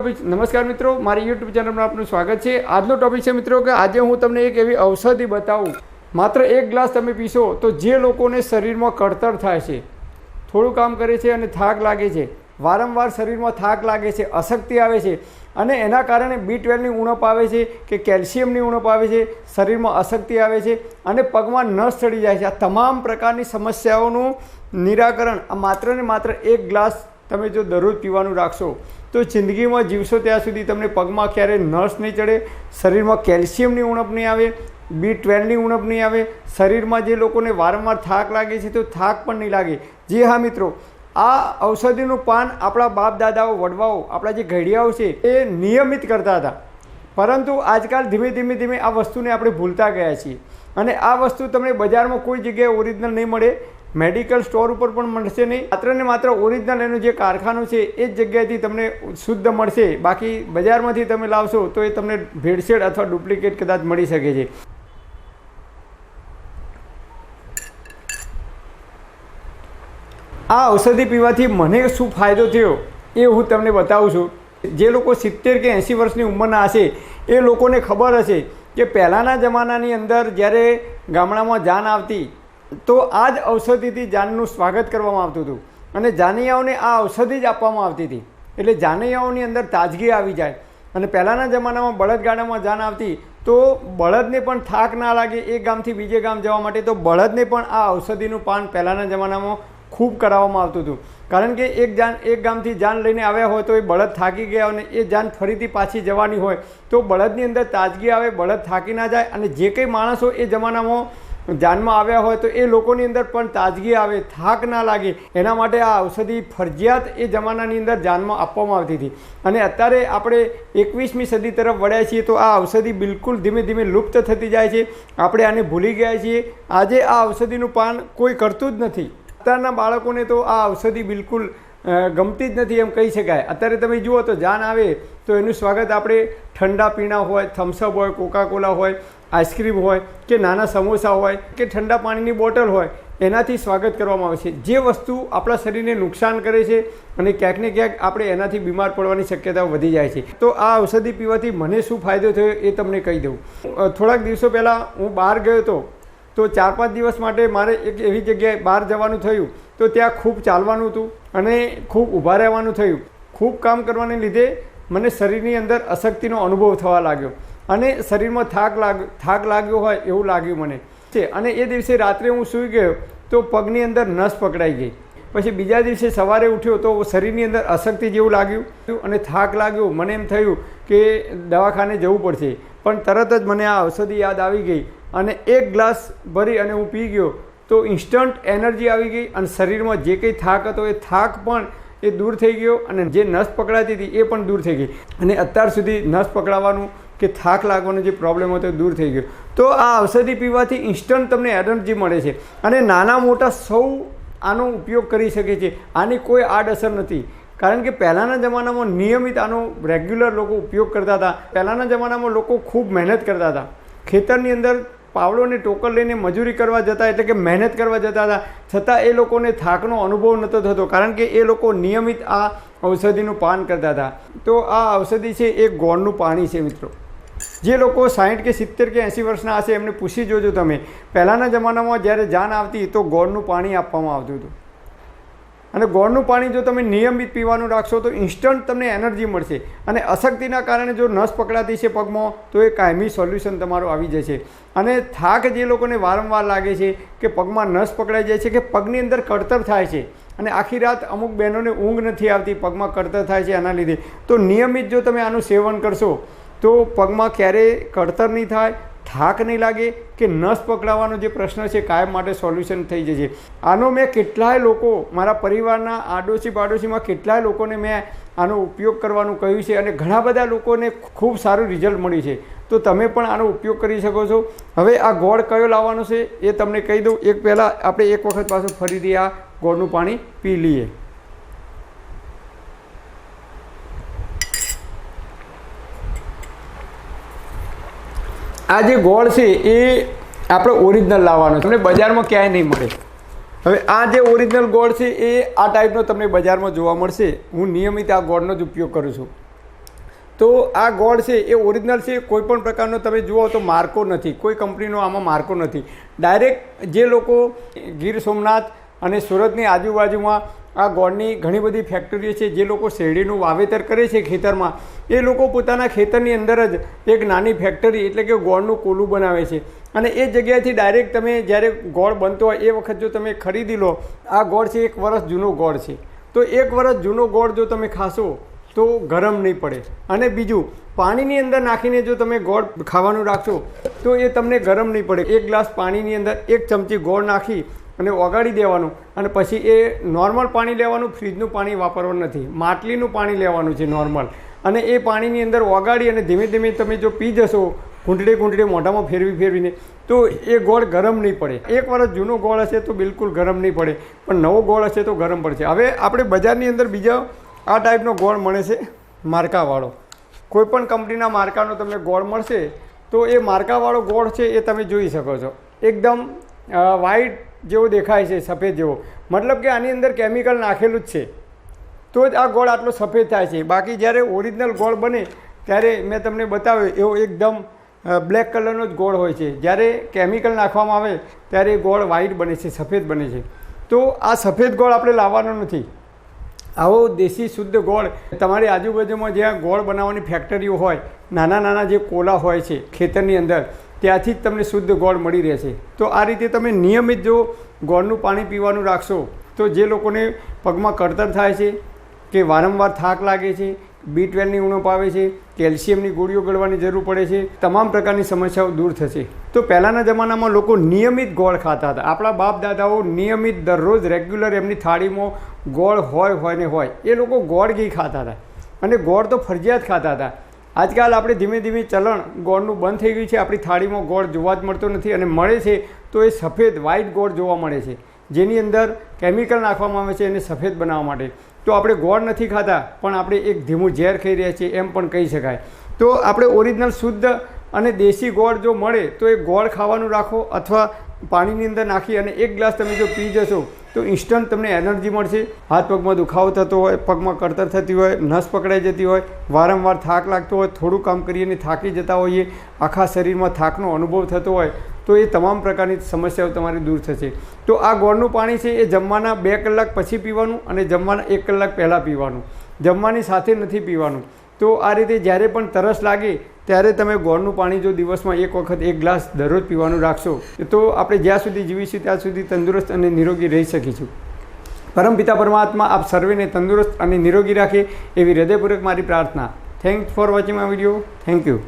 નમસ્કાર મિત્રો, મારી યુટ્યુબ ચેનલમાં આપનું સ્વાગત છે. આજનો ટોપિક છે મિત્રો કે આજે હું તમને એક એવી ઔષધિ બતાવું. માત્ર એક ગ્લાસ તમે પીશો તો જે લોકોને શરીરમાં કળતર થાય છે, થોડું કામ કરે છે અને થાક લાગે છે, વારંવાર શરીરમાં થાક લાગે છે, અશક્તિ આવે છે અને એના કારણે બી ટ્વેલ્વની ઉણપ આવે છે કે કેલ્શિયમની ઉણપ આવે છે, શરીરમાં અશક્તિ આવે છે અને પગમાં નસ ચડી જાય છે. આ તમામ પ્રકારની સમસ્યાઓનું નિરાકરણ, આ માત્ર ને માત્ર એક ગ્લાસ તમે જો દરરોજ પીવાનું રાખશો, તો જિંદગીમાં જીવશો ત્યાં સુધી તમને પગમાં ક્યારેય નસ નહીં ચડે, શરીરમાં કેલ્શિયમની ઉણપ નહીં આવે, બી ટ્વેલ્વની ઉણપ નહીં આવે, શરીરમાં જે લોકોને વારંવાર થાક લાગે છે તો થાક પણ નહીં લાગે. જી હા, મિત્રો, આ ઔષધિનું પાન આપણા બાપ દાદાઓ વડવાઓ, આપણા જે ઘડિયાઓ છે એ નિયમિત કરતા હતા. પરંતુ આજકાલ ધીમે ધીમે ધીમે આ વસ્તુને આપણે ભૂલતા ગયા છીએ. અને આ વસ્તુ તમને બજારમાં કોઈ જગ્યાએ ઓરિજિનલ નહીં મળે મેડિકલ સ્ટોર ઉપર પણ મળશે નહીં. માત્ર ને માત્ર ઓરિજિનલ એનું જે કારખાનું છે, એ જ જગ્યાએથી તમને શુદ્ધ મળશે. બાકી બજારમાંથી તમે લાવશો તો એ તમને ભેળસેળ અથવા ડુપ્લિકેટ કદાચ મળી શકે છે. આ ઔષધિ પીવાથી મને શું ફાયદો થયો, એ હું તમને બતાવું છું. જે લોકો સિત્તેર કે એંસી વર્ષની ઉંમરના હશે, એ લોકોને ખબર હશે કે પહેલાંના જમાનાની અંદર જ્યારે ગામડામાં જાન આવતી તો આ જ ઔષધિથી જાનનું સ્વાગત કરવામાં આવતું હતું. અને જાનૈયાઓને આ ઔષધિ જ આપવામાં આવતી હતી. એટલે જાનૈયાઓની અંદર તાજગી આવી જાય. અને પહેલાંના જમાનામાં બળદગાડામાં જાન આવતી, તો બળદને પણ થાક ના લાગે એક ગામથી બીજે ગામ જવા માટે, તો બળદને પણ આ ઔષધિનું પાન પહેલાંના જમાનામાં ખૂબ કરાવવામાં આવતું હતું. કારણ કે એક જાન, એક ગામથી જાન લઈને આવ્યા હોય તો એ બળદ થાકી ગયા અને એ જાન ફરીથી પાછી જવાની હોય. તો બળદની અંદર તાજગી આવે, બળદ થાકી ના જાય અને જે કંઈ માણસો એ જમાનામાં જાનમાં આવ્યા હોય તો એ લોકોની અંદર પણ તાજગી આવે, થાક ના લાગે. એના માટે આ ઔષધિ ફરજિયાત એ જમાનાની અંદર જાનમાં આપવામાં આવતી હતી. અને અત્યારે આપણે એકવીસમી સદી તરફ વળ્યા છીએ તો આ ઔષધિ બિલકુલ ધીમે ધીમે લુપ્ત થતી જાય છે. આપણે આને ભૂલી ગયા છીએ. આજે આ ઔષધિનું પાન કોઈ કરતું જ નથી. અત્યારના બાળકોને તો આ ઔષધિ બિલકુલ ગમતી જ નથી એમ કહી શકાય. અત્યારે તમે જુઓ તો જાન આવે તો એનું સ્વાગત આપણે ઠંડા પીણા હોય થમ્સઅપ હોય કોકાકોલા હોય આઈસ્ક્રીમ હોય કે નાના સમોસા હોય કે ઠંડા પાણીની બોટલ હોય, એનાથી સ્વાગત કરવામાં આવે છે. જે વસ્તુ આપણા શરીરને નુકસાન કરે છે અને ક્યાંક ને ક્યાંક આપણે એનાથી બીમાર પડવાની શક્યતા વધી જાય છે. તો આ ઔષધિ પીવાથી મને શું ફાયદો થયો એ તમને કહી દઉં. થોડાક દિવસો પહેલાં હું બહાર ગયો હતો, તો ચાર પાંચ દિવસ માટે મારે એક એવી જગ્યાએ બહાર જવાનું થયું, તો ત્યાં ખૂબ ચાલવાનું હતું. અને ખૂબ ઊભા રહેવાનું થયું. ખૂબ કામ કરવાને લીધે મને શરીરની અંદર અશક્તિનો અનુભવ થવા લાગ્યો. અને શરીરમાં થાક લાગ, થાક લાગ્યો હોય એવું લાગ્યું મને. છે, અને એ દિવસે રાત્રે હું સૂઈ ગયો તો પગની અંદર નસ પકડાઈ ગઈ. પછી બીજા દિવસે સવારે ઉઠ્યો તો શરીરની અંદર અશક્તિ જેવું લાગ્યું અને થાક લાગ્યો. મને એમ થયું કે દવાખાને જવું પડશે. પણ તરત જ મને આ ઔષધિ યાદ આવી ગઈ અને એક ગ્લાસ ભરી અને હું પી ગયો. તો ઇન્સ્ટન્ટ એનર્જી આવી ગઈ અને શરીરમાં જે કંઈ થાક હતો એ થાક પણ એ દૂર થઈ ગયો અને જે નસ પકડાતી હતી એ પણ દૂર થઈ ગઈ. અને અત્યાર સુધી નસ પકડાવાનું કે થાક લાગવાનો જે પ્રોબ્લેમ હતો એ દૂર થઈ ગયો. તો આ ઔષધિ પીવાથી ઇન્સ્ટન્ટ તમને એનર્જી મળે છે. અને નાના મોટા સૌ આનો ઉપયોગ કરી શકે છે. આની કોઈ આડઅસર નથી. કારણ કે પહેલાંના જમાનામાં નિયમિત આનો રેગ્યુલર લોકો ઉપયોગ કરતા હતા. પહેલાંના જમાનામાં લોકો ખૂબ મહેનત કરતા હતા. ખેતરની અંદર પાવલોને ટોકર લઈને મજૂરી કરવા જતા, એટલે કે મહેનત કરવા જતા હતા. છતાં એ લોકોને થાકનો અનુભવ નહોતો થતો, કારણ કે એ લોકો નિયમિત આ ઔષધિનું પાન કરતા હતા. તો આ ઔષધિ છે, એ ગોળનું પાણી છે મિત્રો. જે લોકો સાહીઠ કે સિત્તેર કે એંસી વર્ષના હશે, એમને પૂછી જોજો તમે. પહેલાંના જમાનામાં જ્યારે જાન આવતી, તો ગોળનું પાણી આપવામાં આવતું હતું. અને ગોળનું પાણી જો તમે નિયમિત પીવાનું રાખશો તો ઇન્સ્ટન્ટ તમને એનર્જી મળશે. અને અશક્તિના કારણે જો નસ પકડાતી છે પગમાં, તો એ કાયમી સોલ્યુશન તમારું આવી જશે. અને થાક જે લોકોને વારંવાર લાગે છે કે પગમાં નસ પકડાઈ જાય છે કે પગની અંદર કળતર થાય છે. અને આખી રાત અમુક બહેનોને ઊંઘ નથી આવતી, પગમાં કળતર થાય છે એના લીધે. તો નિયમિત જો તમે આનું સેવન કરશો, તો પગમાં ક્યારેય કળતર નહીં થાય થાક નહીં લાગે કે નસ પકડાવાનો જે પ્રશ્ન છે, કાયમ માટે સોલ્યુશન થઈ જશે. આનો મેં કેટલાય લોકો, મારા પરિવારના આડોશી પાડોશીમાં કેટલાય લોકોને મેં આનો ઉપયોગ કરવાનું કહ્યું છે અને ઘણા બધા લોકોને ખૂબ સારું રિઝલ્ટ મળ્યું છે. તો તમે પણ આનો ઉપયોગ કરી શકો છો. હવે આ ગોળ કયો લાવવાનો છે એ તમને કહી દઉં. એક પહેલાં આપણે એક વખત પાછું ફરીથી આ ગોળનું પાણી પી લઈએ. આ જે ગોળ છે, એ આપણે ઓરિજિનલ લાવવાનો તમને બજારમાં ક્યાંય નહીં મળે. હવે આ જે ઓરિજિનલ ગોળ છે, એ આ ટાઈપનો તમને બજારમાં જોવા મળશે. હું નિયમિત આ ગોળનો જ ઉપયોગ કરું છું. તો આ ગોળ છે, એ ઓરિજિનલ છે, કોઈ પણ પ્રકારનો તમે જુઓ તો માર્કો નથી. કોઈ કંપનીનો આમાં માર્કો નથી. ડાયરેક્ટ જે લોકો ગીર સોમનાથ અને સુરતની આજુબાજુમાં આ ગોળની ઘણી બધી ફેક્ટરીઓ છે, જે લોકો શેરડીનું વાવેતર કરે છે ખેતરમાં, એ લોકો પોતાના ખેતરની અંદર જ એક નાની ફેક્ટરી એટલે કે ગોળનું કોલું બનાવે છે. અને એ જગ્યાએથી ડાયરેક્ટ તમે જ્યારે ગોળ બનતો હોય, એ વખત જો તમે ખરીદી લો, આ ગોળ છે, એક વર્ષ જૂનો ગોળ છે. તો એક વર્ષ જૂનો ગોળ જો તમે ખાશો, તો ગરમ નહીં પડે. અને બીજું, પાણીની અંદર નાખીને જો તમે ગોળ ખાવાનું રાખશો, તો એ તમને ગરમ નહીં પડે. એક ગ્લાસ પાણીની અંદર એક ચમચી ગોળ નાખી અને ઓગાળી દેવાનું. અને પછી એ નોર્મલ પાણી લેવાનું, ફ્રીજનું પાણી વાપરવાનું નથી. માટલીનું પાણી લેવાનું છે નોર્મલ. અને એ પાણીની અંદર ઓગાળી અને ધીમે ધીમે તમે જો પી જશો, ઘૂંટડે ઘૂંટડે મોઢામાં ફેરવી ફેરવીને, તો એ ગોળ ગરમ નહીં પડે. એક વર્ષ જૂનો ગોળ હશે તો બિલકુલ ગરમ નહીં પડે. પણ નવો ગોળ હશે તો ગરમ પડશે. હવે આપણે બજારની અંદર બીજા આ ટાઈપનો ગોળ મળે છે, માર્કાવાળો. કોઈપણ કંપનીના માર્કાનો તમને ગોળ મળશે, તો એ માર્કાવાળો ગોળ છે એ તમે જોઈ શકો છો. એકદમ વ્હાઈટ જેવો દેખાય છે, સફેદ જેવો. મતલબ કે આની અંદર કેમિકલ નાખેલું જ છે. તો જ આ ગોળ આટલો સફેદ થાય છે. બાકી જ્યારે ઓરિજિનલ ગોળ બને, ત્યારે મેં તમને બતાવ્યો, એવો એકદમ બ્લેક કલરનો જ ગોળ હોય છે. જ્યારે કેમિકલ નાખવામાં આવે, ત્યારે ગોળ વ્હાઈટ બને છે, સફેદ બને છે. તો આ સફેદ ગોળ આપણે લાવવાનો નથી. આવો દેશી શુદ્ધ ગોળ, તમારી આજુબાજુમાં જ્યાં ગોળ બનાવવાની ફેક્ટરીઓ હોય નાના નાના જે કોલા હોય છે ખેતરની અંદર ત્યાંથી જ તમને શુદ્ધ ગોળ મળી રહેશે. તો આ રીતે તમે નિયમિત જો ગોળનું પાણી પીવાનું રાખશો, તો જે લોકોને પગમાં કળતર થાય છે, કે વારંવાર થાક લાગે છે બી ટ્વેલ્વની ઉણપ આવે છે, કેલ્શિયમની ગોળીઓ ગળવાની જરૂર પડે છે, તમામ પ્રકારની સમસ્યાઓ દૂર થશે. તો પહેલાંના જમાનામાં લોકો નિયમિત ગોળ ખાતા હતા. આપણા બાપ દાદાઓ નિયમિત દરરોજ રેગ્યુલર એમની થાળીમાં ગોળ હોય હોય ને હોય. એ લોકો ગોળ ઘી ખાતા હતા. અને ગોળ તો ફરજિયાત ખાતા હતા. આજકાલ આપણે ધીમે ધીમે ચલણ ગોળનું બંધ થઈ ગયું છે. આપણી થાળીમાં ગોળ જોવા જ મળતો નથી અને મળે છે તો એ સફેદ વ્હાઇટ ગોળ જોવા મળે છે. જેની અંદર કેમિકલ નાખવામાં આવે છે એને સફેદ બનાવવા માટે. તો આપણે ગોળ નથી ખાતા, પણ આપણે એક ધીમું ઝેર ખાઈ રહ્યા છીએ એમ પણ કહી શકાય. તો આપણે ઓરિજિનલ શુદ્ધ અને દેશી ગોળ જો મળે તો એ ગોળ ખાવાનું રાખો અથવા પાણીની અંદર નાખી અને એક ગ્લાસ તમે જો પી જશો, તો ઇન્સ્ટન્ટ તમને એનર્જી મળશે. હાથ પગમાં દુખાવો થતો હોય, પગમાં કળતર થતી હોય, નસ પકડાઈ જતી હોય, વારંવાર થાક લાગતો હોય, થોડું કામ કરીને થાકી જતા હોઈએ, આખા શરીરમાં થાકનો અનુભવ થતો હોય, તો એ તમામ પ્રકારની સમસ્યાઓ તમારી દૂર થશે. તો આ ગોળનું પાણી છે એ જમવાના બે કલાક પછી પીવાનું અને જમવાના એક કલાક પહેલાં પીવાનું. જમવાની સાથે નથી પીવાનું. તો આ રીતે જ્યારે પણ તરસ લાગે, ત્યારે તમે ગોળનું પાણી જો દિવસમાં એક વખત એક ગ્લાસ દરરોજ પીવાનું રાખશો, તો આપણે જ્યાં સુધી જીવીશું ત્યાં સુધી તંદુરસ્ત અને નિરોગી રહી શકીશું. પરમપિતા પરમાત્મા, આપ સર્વેને તંદુરસ્ત અને નિરોગી રાખે એવી હૃદયપૂર્વક મારી પ્રાર્થના. Thanks for watching my video thank you